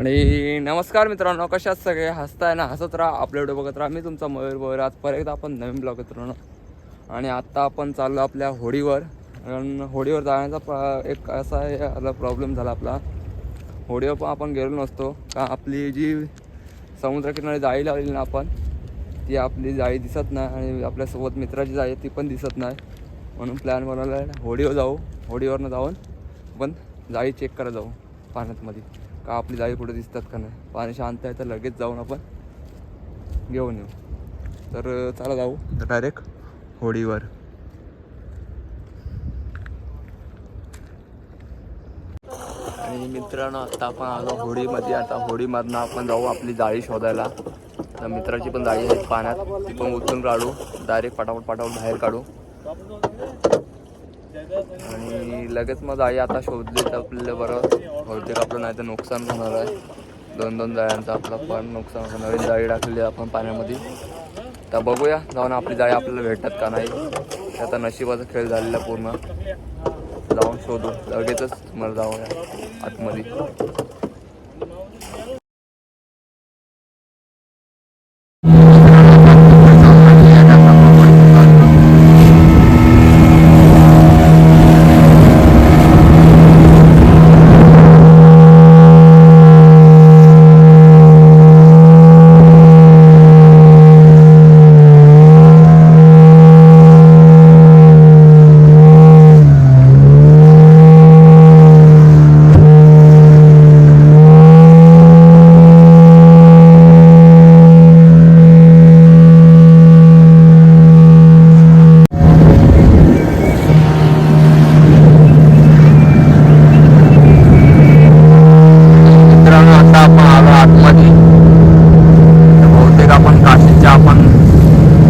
आणि नमस्कार मित्रांनो कशात सगळे? हसताय ना? हसत राहा. आपले व्हिडिओ बघत राहा. मी तुमचा मयूर बोर आज परत एकदा आपण नवीन ब्लॉग मित्रांनो आणि आत्ता आपण चाललो आपल्या होडीवर. कारण होडीवर जाण्याचा एक असा हे आला प्रॉब्लेम झाला आपला. होडीवर पण आपण गेलो नसतो. का आपली जी समुद्रकिनारी जाळी लावलेली ना आपण ती आपली जाळी दिसत नाही आणि आपल्यासोबत मित्राची जाळी आहे ती पण दिसत नाही. म्हणून प्लॅन बनवला आहे होडीवर जाऊ. होडीवरनं जाऊन आपण जाळी चेक करत जाऊ. पाण्यातमध्ये का आपली जाळी कुठे दिसतात का नाही? पाणी शांत आहे तर लगेच जाऊन आपण घेऊन येऊ. तर चला जाऊ. डायरेक्ट होडीवर. आणि मित्रांनो आता आपण आलो होडीमध्ये. आता होडीमधनं आपण जाऊ आपली जाळी शोधायला. तर मित्राची पण जाळी आहे पाण्यात. ती पण उचलून काढू. डायरेक्ट पटापट पटापट बाहेर काढू. आणि लगेच मग जाई आता शोधली तर आपल्याला बरं. बहुतेक आपलं नाही तर नुकसान होणार आहे. दोन दोन जाळ्यांचं आपलं पण नुकसान होणार नवीन जाळी टाकली आपण पाण्यामध्ये. तर बघूया जाऊन आपली जाळी आपल्याला भेटतात का नाही. आता नशिबाचा खेळ झालेला पूर्ण. जाऊन शोधू. लगेचच मला जाऊया आतमध्ये मित्रांनो आता आपण आलो आतमध्ये तर बहुतेक आपण काशीच्या आपण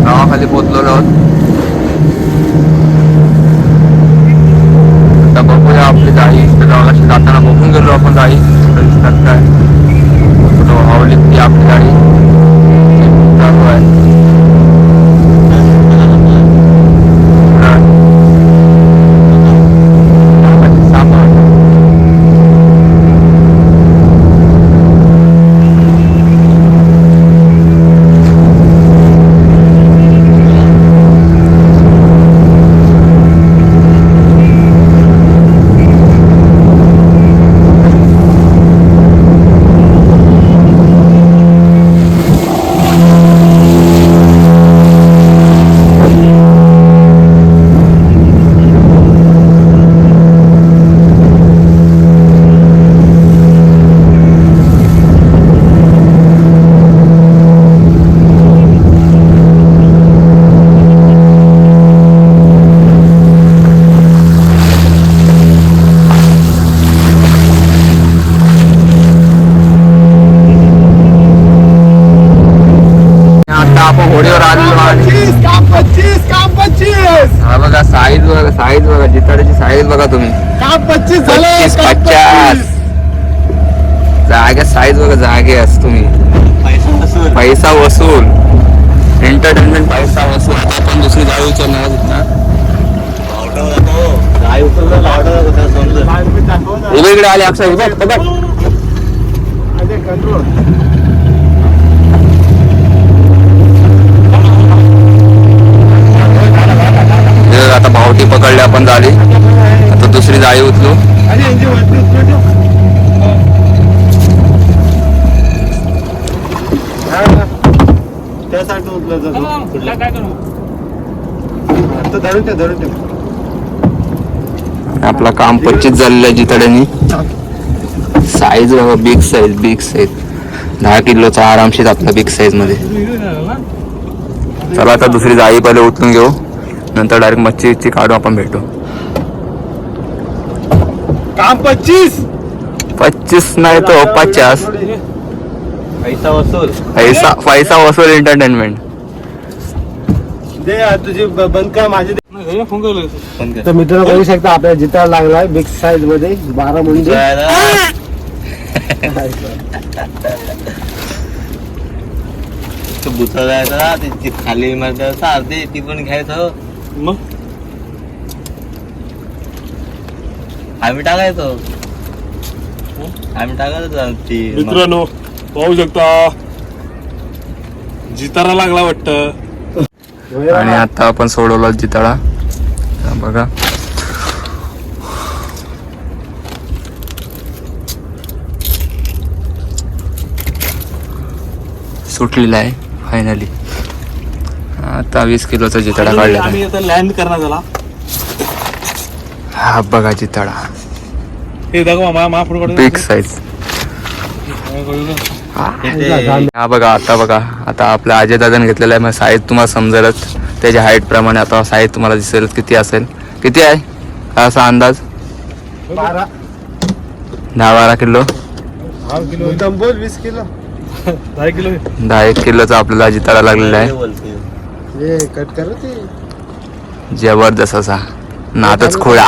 गावाखाली पोचलेलो आहोत आता बघूया आपली जाळी तर गावाशी जाताना गाड़ी गेलो आपण जाळी दिसतात काय कुठं वावली ती आपली गाडी चालू आहे हा. सामान. आता आपण होडीवर पच्चीस काम हा बघा साईज बघा साईज बघा जिताड्याची साईज बघा तुम्ही. काम पच्चीस झाले? पच्चीस काम पचास. जागे साईज बघा जागे अस तुम्ही. पैसा वसूल. एंटरटेनमेंट पैसा वसूल. आता आपण दुसरी जाळी उचलणार ना? उभे इकडे आले अक्षय उभे बघा बघा, आता भावटी पकडली आपण जाळी आता दुसरी जाळी उचलू. आपला काम पच्चीस झालेलं आहे जितड्यानी. साईज बघा बिग साईज बिग साईज दहा किलोचा आरामशीर आपला बिग साईजमध्ये. चला आता दुसरी जाळी पहिले उचलून घेऊ. नंतर डायरेक्ट मच्छी काढू आपण भेटू. काम पच्चीस? पच्चीस नाही तो पचास. पैसा वसूल. पैसा पैसा वसूल एंटरटेनमेंट दे यार, तुझी बंद कर माझे तर मित्रांनो बघू शकता आपल्या जिता लागलाय बिग साईजमध्ये बारा म्हणजे बुचा जायचं ना ती खाली मारता ती पण घ्यायचं. मग? आम्ही टाकायचो. आम्ही ती मित्रांनो पाहू शकता. जितारा लागला वाटतं. आणि आता आपण सोडवला जिताळा बघा. सुटलेला आहे फायनली आता वीस किलोचा जिताडा काढलेला आम्ही आहे आता लँड करणार त्याला हा बघा जिताडा. हे दाखवा मा मा पुढे बिग साईज हा बघा आता बघा. आता आपल्या अजय दादाने घेतलेला आहे मग साईज तुम्हाला समजेलच. त्याच्या हाईट प्रमाणे आता साईज तुम्हाला दिसेल किती असेल? किती आहे? काय असा अंदाज? बारा. दहा बारा किलो. दहा किलो. आहे. दहा एक किलोचा आपल्याला जिताडा लागलेला आहे. बोलते कट कर ते जबरदस्त असा नातच खोळा.